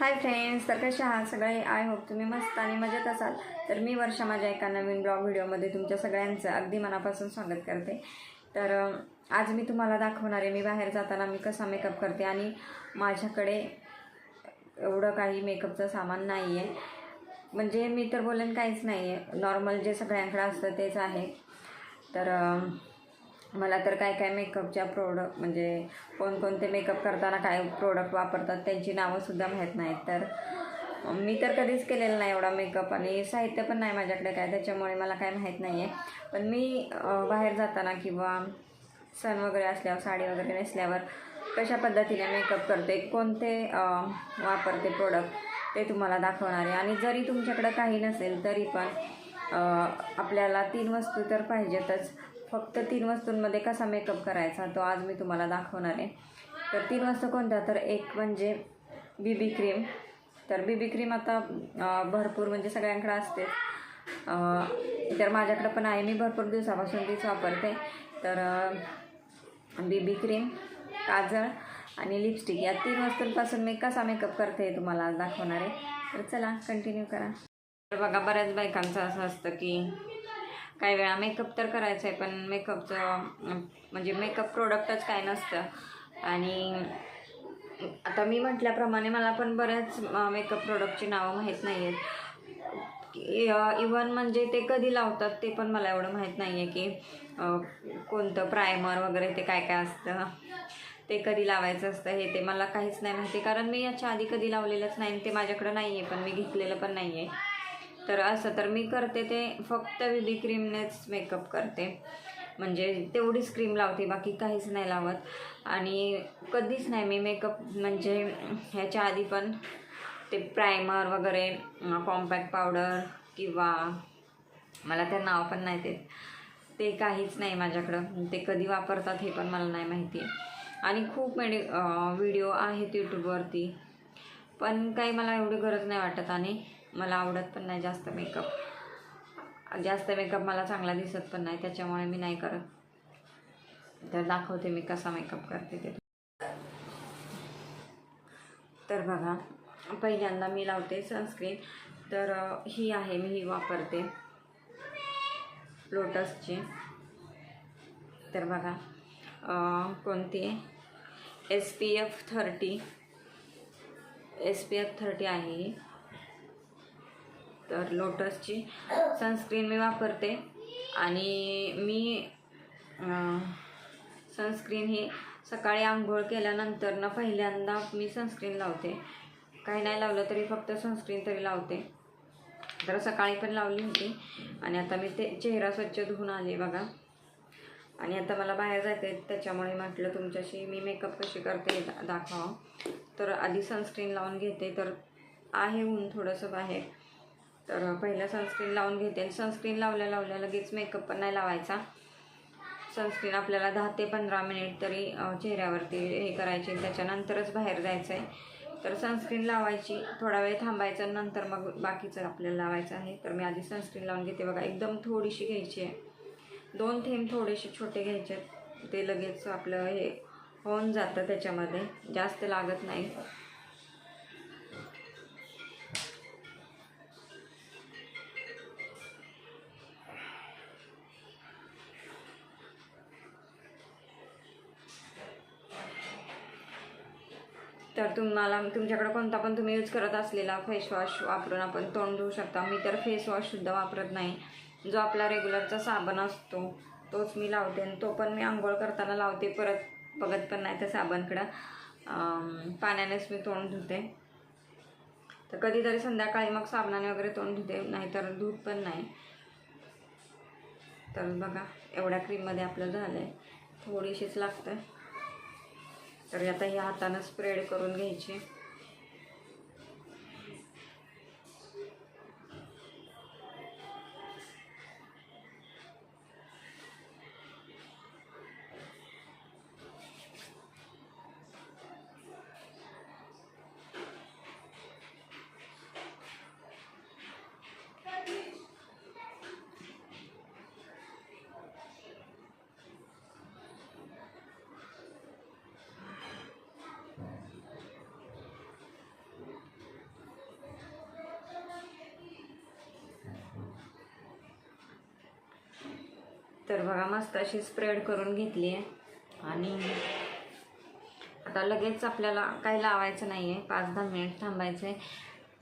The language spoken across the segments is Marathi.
हाय फ्रेंड्स तर कसे आहात सगळे? आय होप तुम्ही मस्त आणि मजेत असाल. तर मी वर्षा माझ्या एका नवीन ब्लॉग व्हिडिओमध्ये तुमच्या सगळ्यांचं अगदी मनापासून स्वागत करते. तर आज मी तुम्हाला दाखवणार आहे मी बाहेर जाताना मी कसा मेकअप करते आणि माझ्याकडे एवढं काही मेकअपचं सामान नाही आहे म्हणजे मी तर बोलेन काहीच नाही आहे नॉर्मल जे सगळ्यांकडे असतं तेच आहे. तर मला तर काय काय मेकअपच्या प्रोडक्ट म्हणजे कोणकोणते मेकअप करताना काय प्रोडक्ट वापरतात त्यांची नावंसुद्धा माहीत नाहीत. तर मी तर कधीच केलेलं नाही एवढा मेकअप आणि साहित्य पण नाही माझ्याकडे काय त्याच्यामुळे मला काय माहीत नाही आहे पण मी बाहेर जाताना किंवा सण वगैरे असल्यावर साडी वगैरे नेसल्यावर कशा पद्धतीने मेकअप करते कोणते वापरते प्रोडक्ट ते तुम्हाला दाखवणार आहे. आणि जरी तुमच्याकडं काही नसेल तरी पण आपल्याला तीन वस्तू तर पाहिजेतच. फक्त तीन वस्तूंमध्ये कसा मेकअप करायचा तो आज मी तुम्हाला दाखवणार आहे. तर तीन वस्तू कोणत्या? तर एक म्हणजे बी बी क्रीम तर बी बी क्रीम आता भरपूर म्हणजे सगळ्यांकडे असते. तर माझ्याकडं पण आहे. मी भरपूर दिवसापासून तीच वापरते. तर बी बी क्रीम काजळ आणि लिपस्टिक या तीन वस्तूंपासून मी कसा मेकअप करते हे तुम्हाला आज दाखवणार आहे. तर चला कंटिन्यू करा. तर बघा बऱ्याच बायकांचं असं असतं की काही वेळा मेकअप तर करायचं आहे पण मेकअपचं म्हणजे मेकअप प्रोडक्टच काय नसतं. आणि आता मी म्हटल्याप्रमाणे मला पण बऱ्याच मेकअप प्रोडक्टची नावं माहीत नाही आहेत इवन म्हणजे ते कधी लावतात ते पण मला एवढं माहीत नाही आहे की कोणतं प्रायमर वगैरे ते काय काय असतं. ते कधी लावायचं असतं हे ते मला काहीच नाही माहिती. कारण मी याच्या आधी कधी लावलेलंच नाही आणि ते माझ्याकडं नाही आहे पण मी घेतलेलं पण नाही आहे तर असं तर मी करते ते फक्त बेबी क्रीमनेच मेकअप करते. म्हणजे तेवढीच क्रीम लावते बाकी काहीच नाही लावत. आणि कधीच नाही मी मेकअप म्हणजे ह्याच्या आधी पण ते प्रायमर वगैरे कॉम्पॅक्ट पावडर किंवा मला त्या नाव पण नाही ते ते काहीच नाही माझ्याकडं. ते कधी वापरतात हे पण मला नाही माहिती. आणि खूप मेडि व्हिडिओ आहेत यूट्यूबवरती पण काही मला एवढी गरज नाही वाटत आणि मला आवडत पण नाही जास्त मेकअप जास्त मेकअप मला चांगला दिसत पण नाही त्याच्यामुळे मी नाही करत. तर दाखवते मी कसा मेकअप करते ते. तर बघा पहिल्यांदा मी लावते सनस्क्रीन तर ही आहे मी ही वापरते. लोटसची. तर बघा कोणती? आहे S P F thirty S P F thirty आहे ही. तर लोटसची सनस्क्रीन मी वापरते. आणि मी सनस्क्रीन ही सकाळी आंघोळ केल्यानंतर ना पहिल्यांदा मी सनस्क्रीन लावते. काही नाही लावलं तरी फक्त सनस्क्रीन तरी लावते. तर सकाळी पण लावली होती. आणि आता मी ते चेहरा स्वच्छ धुवून आले बघा. आणि आता मला बाहेर जायचं आहे त्याच्यामुळे म्हटलं तुमच्याशी मी मेकअप कशी करते दाखवावं. तर आधी सनस्क्रीन लावून घेते. तर आहे ऊन थोडंसं बाहेर. तर पहिलं सनस्क्रीन लावून घेते. आणि सनस्क्रीन लावल्या लावल्या लगेच मेकअप पण नाही लावायचा. सनस्क्रीन आपल्याला दहा ते पंधरा मिनिट तरी चेहऱ्यावरती हे करायचे. त्याच्यानंतरच बाहेर जायचं आहे तर सनस्क्रीन लावायची. थोडा वेळ थांबायचं नंतर मग बाकीचं आपल्याला लावायचं आहे. तर मी आधी सनस्क्रीन लावून घेते. बघा एकदम थोडीशी घ्यायची आहे. दोन थेंब थोडेसे छोटे घ्यायचे आहेत. ते लगेच आपलं हे होऊन जातं त्याच्यामध्ये. जास्त लागत नाही. तर तुम्हाला तुमच्याकडे कोणता पण तुम्ही यूज करत असलेला फेसवॉश वापरून आपण तोंड धुवू शकता. मी तर फेसवॉशसुद्धा वापरत नाही. जो आपला रेग्युलरचा साबण असतो तोच मी लावते आणि तो पण मी आंघोळ करताना लावते. परत बघत पण नाही त्या साबणकडं. पाण्यानेच मी तोंड धुते. तर कधीतरी संध्याकाळी मग साबणाने वगैरे तोंड धुते नाहीतर धूत पण नाही. तर बघा एवढ्या क्रीममध्ये आपलं झालं आहे थोडीशीच लागतं तर आता ही हातानं स्प्रेड करून घ्यायचे. तर बघा मस्त अशी स्प्रेड करून घेतली आहे. आणि आता लगेच आपल्याला काही लावायचं नाही आहे पाच दहा मिनिट थांबायचं आहे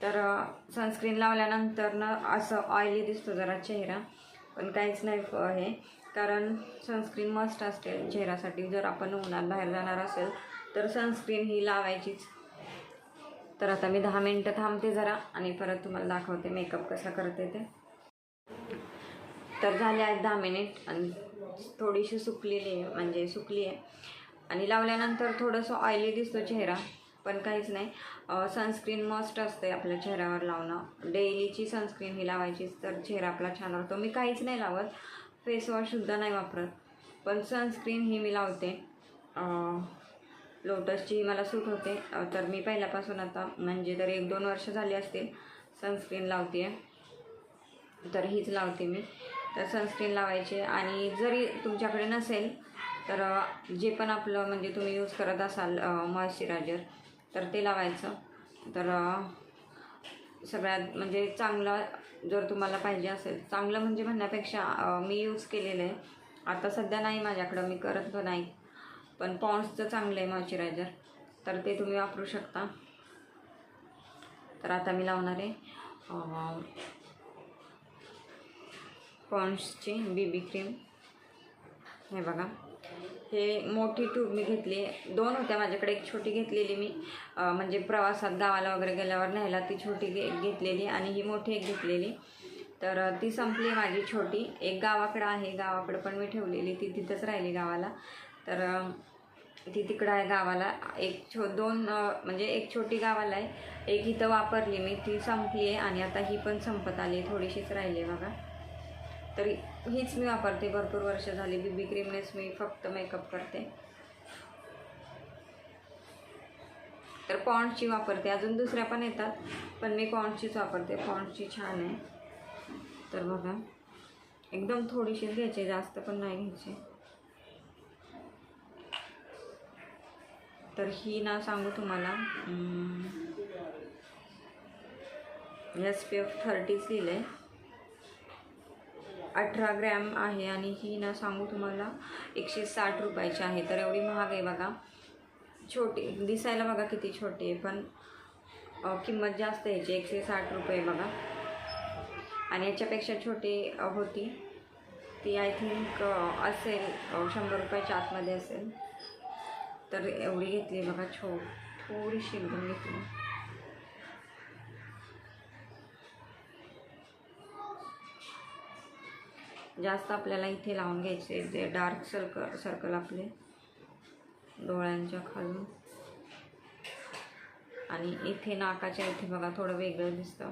तर सनस्क्रीन लावल्यानंतर ना असं ऑइली दिसतो जरा चेहरा. पण काहीच नाही हे कारण सनस्क्रीन मस्ट असते चेहऱ्यासाठी. जर आपण उन्हात बाहेर जाणार असेल तर सनस्क्रीन ही लावायचीच. तर आता मी दहा मिनटं थांबते जरा आणि परत तुम्हाला दाखवते मेकअप कसा करते ते. तर झाले आहेत दहा मिनिट आणि थोडीशी सुकलेली आहे म्हणजे सुकली आहे. आणि लावल्यानंतर थोडंसं ऑइली दिसतो चेहरा पण काहीच नाही. सनस्क्रीन मस्ट असते आपल्या चेहऱ्यावर लावणं. डेलीची सनस्क्रीन ही लावायचीच तर चेहरा आपला छान राहतो. मी काहीच नाही लावत फेसवॉशसुद्धा नाही वापरत. पण सनस्क्रीन ही मी लावते. लोटसची मला सूट होते. तर मी पहिल्यापासून आता म्हणजे तर एक दोन वर्ष झाली असतील सनस्क्रीन लावते तर हीच लावते मी. तर सनस्क्रीन लावायचे. आणि जरी तुमच्याकडे नसेल तर जे पण आपलं म्हणजे तुम्ही यूज करत असाल मॉइश्चरायझर तर ते लावायचं. तर सगळ्यात म्हणजे चांगलं जर तुम्हाला पाहिजे असेल चांगलं म्हणजे म्हणण्यापेक्षा मी यूज केलेलं आहे. आता सध्या नाही माझ्याकडं मी करत पण नाही. पण पॉन्ड्सचं चांगलं आहे मॉइश्चरायझर तर ते तुम्ही वापरू शकता. तर आता मी लावणार आहे. पॉन्ड्सची बीबी क्रीम हे बघा. हे मोठी ट्यूब मी घेतली दोन होत्या माझ्याकडे. एक छोटी घेतलेली मी. म्हणजे प्रवासात गावाला वगैरे गेल्यावर न्यायला ती छोटी घे घेतलेली आणि ही मोठी एक घेतलेली. तर ती संपली माझी छोटी. एक गावाकडं आहे. गावाकडं पण मी ठेवलेली. ती तिथंच राहिली गावाला. तर ती तिकडं आहे गावाला. एक छो दोन म्हणजे एक छोटी गावाला आहे. एक इथं वापरली मी. ती संपली आहे आणि आता ही पण संपत आली थोडीशीच राहिली आहे बघा. तरी हीच मी वापरते. भरपूर वर्ष झाली बीबी क्रीमनेच मी फक्त मेकअप करते. तर पॉन्डची वापरते. अजून दुसऱ्या पण येतात पण मी पॉन्डचीच वापरते. पॉन्डची छान आहे. तर बघा एकदम थोडीशीच घ्यायची जास्त पण नाही घ्यायची. तर ही ना सांगू तुम्हाला. एस पी एफ थर्टीच लिहिलं आहे अठरा ग्रॅम आहे आणि ही ना सांगू तुम्हाला एकशे साठ रुपयाची आहे. तर एवढी महाग आहे बघा. छोटी दिसायला बघा किती छोटी आहे पण किंमत जास्त याची. एकशे साठ रुपये बघा. आणि याच्यापेक्षा छोटी होती. ती आय थिंक असेल शंभर रुपयाच्या आतमध्ये असेल. तर एवढी घेतली बघा. छो थोडीशी एकदम घेतली. जास्त आपल्याला इथे लावून घ्यायचे जे डार्क सर्कल सर्कल आपले. डोळ्यांच्या खालून. आणि इथे नाकाच्या इथे बघा थोडं वेगळं दिसतं.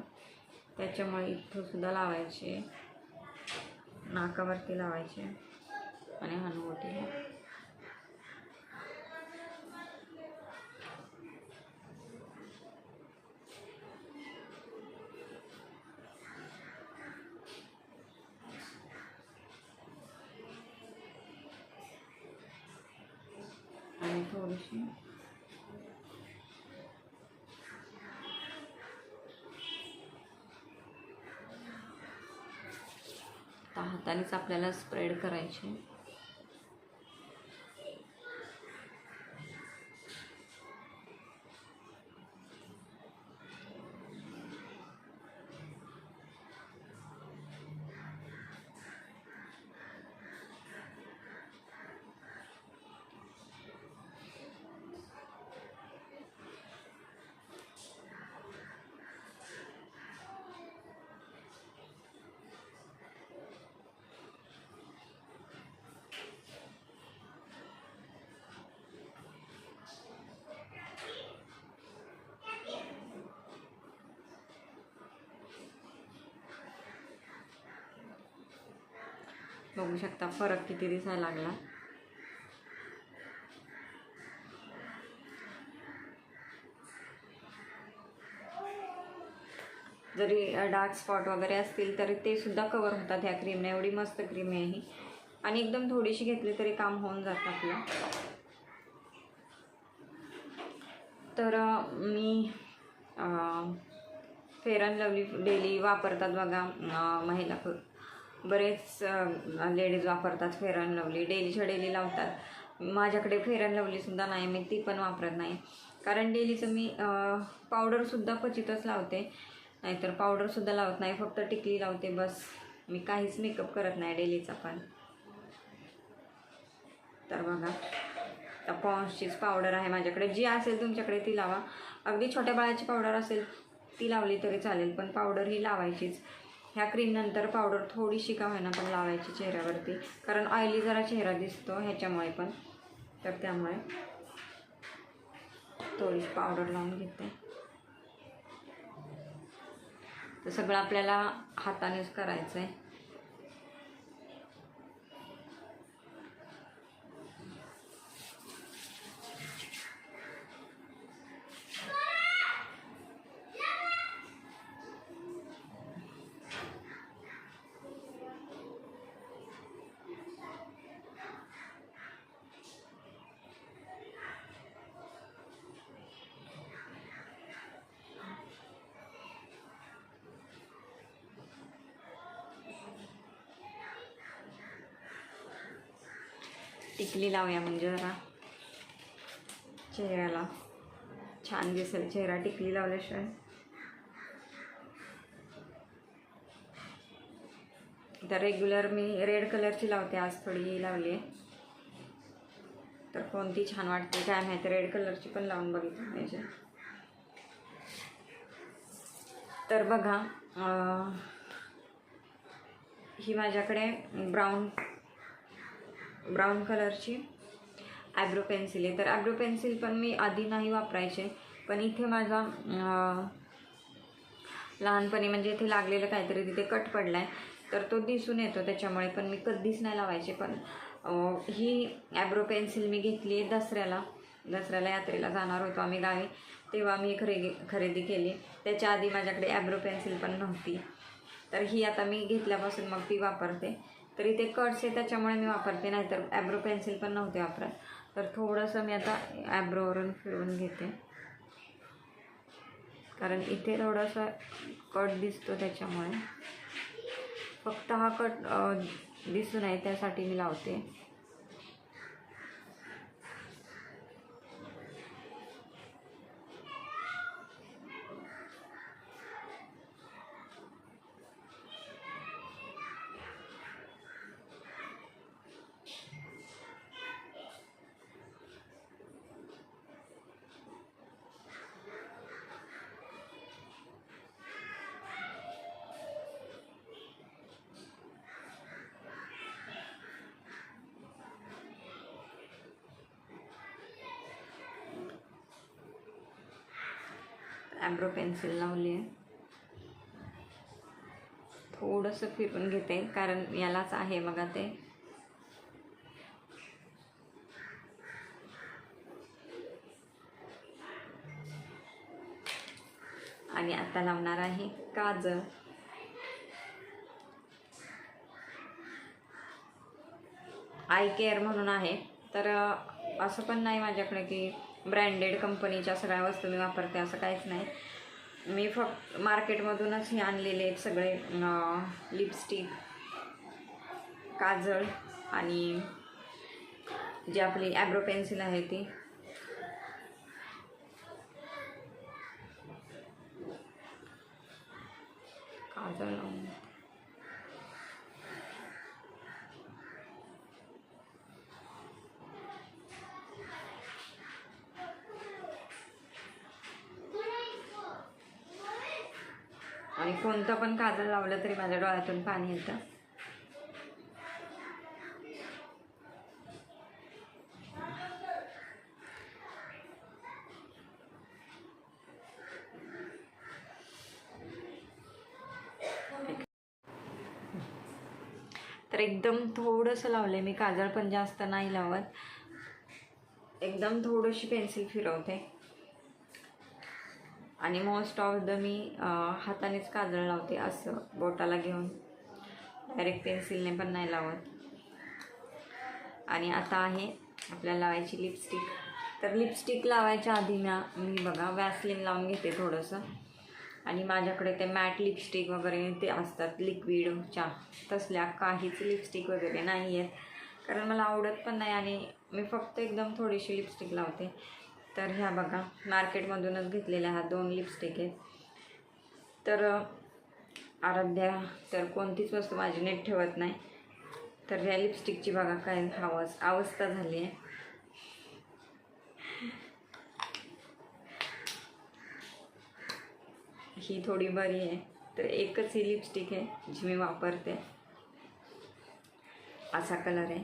त्याच्यामुळे इथं सुद्धा लावायचे. नाकावरती लावायचे. आणि हनुवटीला. थोडीशी हातानेच आपल्याला स्प्रेड करायचे. बघू शकता फरक किती दिसायला लागला. जरी डार्क स्पॉट वगैरे असतील तरी ते सुद्धा कवर होतात ह्या क्रीमने एवढी मस्त क्रीम आहे ही. आणि एकदम थोडीशी घेतली तरी काम होऊन जातं आपलं. तर मी फेर अँड लवली डेली वापरतात बघा महिला बरेच लेडीज वापरतात फेअर अँड लवली डेलीच्या डेली लावतात. माझ्याकडे फेअर अँड लवलीसुद्धा नाही मी ती पण वापरत नाही. कारण डेलीचं मी पावडरसुद्धा क्वचितच लावते. नाहीतर पावडरसुद्धा लावत नाही फक्त टिकली लावते बस. मी काहीच मेकअप करत नाही डेलीचा पण. तर बघा. आता पॉन्सचीच पावडर आहे माझ्याकडे. जी असेल तुमच्याकडे ती लावा. अगदी छोट्या बाळाची पावडर असेल ती लावली तरी चालेल पण पावडर ही लावायचीच. ह्या क्रीमनंतर पावडर थोडीशी का होईना पण लावायची चेहऱ्यावरती. कारण ऑइली जरा चेहरा दिसतो ह्याच्यामुळे पण. तर त्यामुळे थोडीशी पावडर लावून घेते. तर सगळं आपल्याला हातानेच करायचं आहे टिकली लावूया म्हणजे जरा. चेहऱ्याला छान दिसेल. चेहरा टिकली लावल्याशिवाय. तर रेग्युलर मी रेड कलरची लावते. आज थोडी लावली आहे. तर कोणती छान वाटते काय माहिती? रेड कलरची पण लावून बघितली पाहिजे. तर बघा ही माझ्याकडे ब्राऊन ब्राऊन कलरची. ॲब्रो पेन्सिल आहे. तर ॲब्रो पेन्सिल पण मी आधी नाही वापरायचे. पण इथे माझा लहानपणी म्हणजे इथे लागलेलं काहीतरी तिथे कट पडला आहे तर तो दिसून येतो त्याच्यामुळे पण मी कधीच नाही लावायचे. पण ही ॲब्रो पेन्सिल मी घेतली आहे दसऱ्याला. दसऱ्याला यात्रेला जाणार होतो आम्ही गावी. तेव्हा मी खरेदी खरेदी केली. त्याच्या आधी माझ्याकडे ॲब्रो पेन्सिल पण नव्हती. तर ही आता मी घेतल्यापासून मग ती वापरते. तर इथे कट्स आहे त्याच्यामुळे मी वापरते. नाहीतर ॲब्रो पेन्सिल पण नव्हते वापरत. तर थोडंसं मी आता ॲब्रोवरून फिरवून घेते. कारण इथे थोडंसं कट दिसतो त्याच्यामुळे. फक्त हा कट दिसू नये त्यासाठी मी लावते. ॲम्ब्रो पेन्सिल लावली आहे थोडंसं फिरून घेते कारण यालाच आहे बघा ते. आणि आता लावणार आहे काजळ. आय केअर म्हणून आहे. तर असं पण नाही माझ्याकडे की ब्रँडेड कंपनीच्या सगळ्या वस्तू मी वापरते असं काहीच नाही. मी फक्त मार्केटमधूनच हे आणलेले आहेत सगळे लिपस्टिक काजळ आणि जी आपली ॲब्रो पेन्सिल आहे ती. काजळ आणि कोणतं पण काजळ लावलं तरी माझ्या डोळ्यातून पाणी येतं. तर एकदम थोडंसं लावलं मी. काजळ पण जास्त नाही लावत. एकदम थोडीशी पेन्सिल फिरवते. आणि मोस्ट ऑफ द मी हातानेच काजळ लावते असं बोटाला घेऊन. डायरेक्ट पेन्सिलने पण नाही लावत. आणि आता आहे आपल्याला लावायची लिपस्टिक तर लिपस्टिक लावायच्या आधी म्या मी बघा वॅसलिन लावून घेते थोडंसं. आणि माझ्याकडे ते मॅट लिपस्टिक वगैरे ते असतात लिक्विडच्या तसल्या काहीच लिपस्टिक वगैरे नाही आहेत कारण मला आवडत पण नाही आणि मी फक्त एकदम थोडीशी लिपस्टिक लावते. तर ह्या बघा मार्केटमधूनच घेतलेल्या ह्या दोन लिपस्टिक आहेत. तर आराध्या तर कोणतीच वस्तू माझी नीट ठेवत नाही. तर ह्या लिपस्टिकची बघा काय हवस अवस्था झाली आहे. ही थोडी बरी आहे. तर एकच ही लिपस्टिक आहे जी मी वापरते. असा कलर आहे.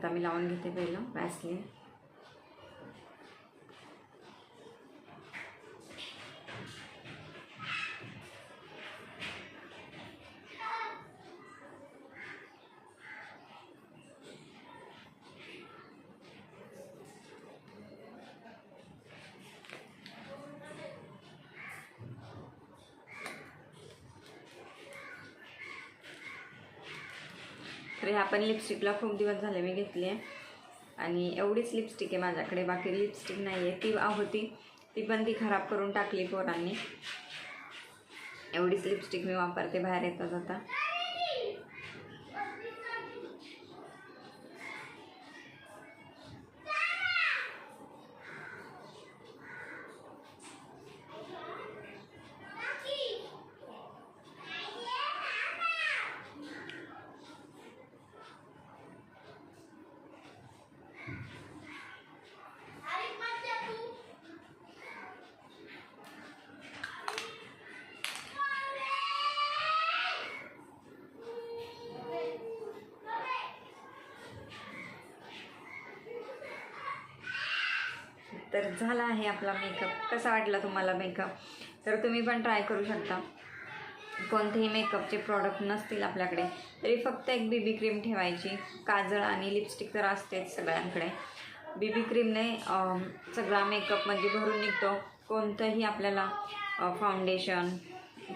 आता मी लावून घेते पहिलं वॅसलीन पण लिपस्टिकला खूप दिवस झाले मी घेतली आहे. आणि एवढीच लिपस्टिक आहे माझ्याकडे. बाकी लिपस्टिक नाही आहे ती होती. ती पण ती खराब करून टाकली पोरांनी. एवढीच लिपस्टिक मी वापरते बाहेर येता जाता तर झाला आहे आपला मेकअप कसा वाटला तुम्हाला मेकअप तर तुम्ही पण ट्राय करू शकता. कोणतेही मेकअपचे प्रॉडक्ट नसतील आपल्याकडे तरी फक्त एक बीबी क्रीम ठेवायची. काजळ आणि लिपस्टिक तर असतेच सगळ्यांकडे. बीबी क्रीमने सगळा मेकअप म्हणजे भरून निघतो. कोणतंही आपल्याला फाउंडेशन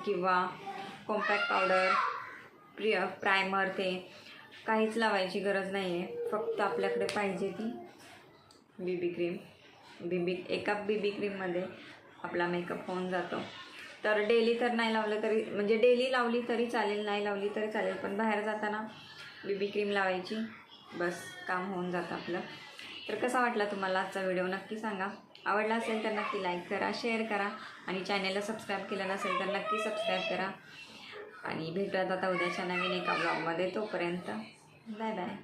किंवा कॉम्पॅक्ट पावडर प्रिय प्रायमर ते काहीच लावायची गरज नाही आहे फक्त आपल्याकडे पाहिजे ती बीबी क्रीम बीबी एका बीबी क्रीममध्ये आपला मेकअप होऊन जातो. तर डेली तर नाही लावलं तरी म्हणजे डेली लावली तरी चालेल नाही लावली तरी चालेल पण बाहेर जाताना बीबी क्रीम लावायची बस काम होऊन जातं आपलं. तर कसा वाटला तुम्हाला आजचा व्हिडिओ नक्की सांगा. आवडला असेल तर नक्की लाईक करा शेअर करा आणि चॅनेलला सबस्क्राईब केलं नसेल तर नक्की सबस्क्राईब करा. आणि भेटूयात आता उद्याच्या नवीन एका ब्लॉगमध्ये तोपर्यंत बाय बाय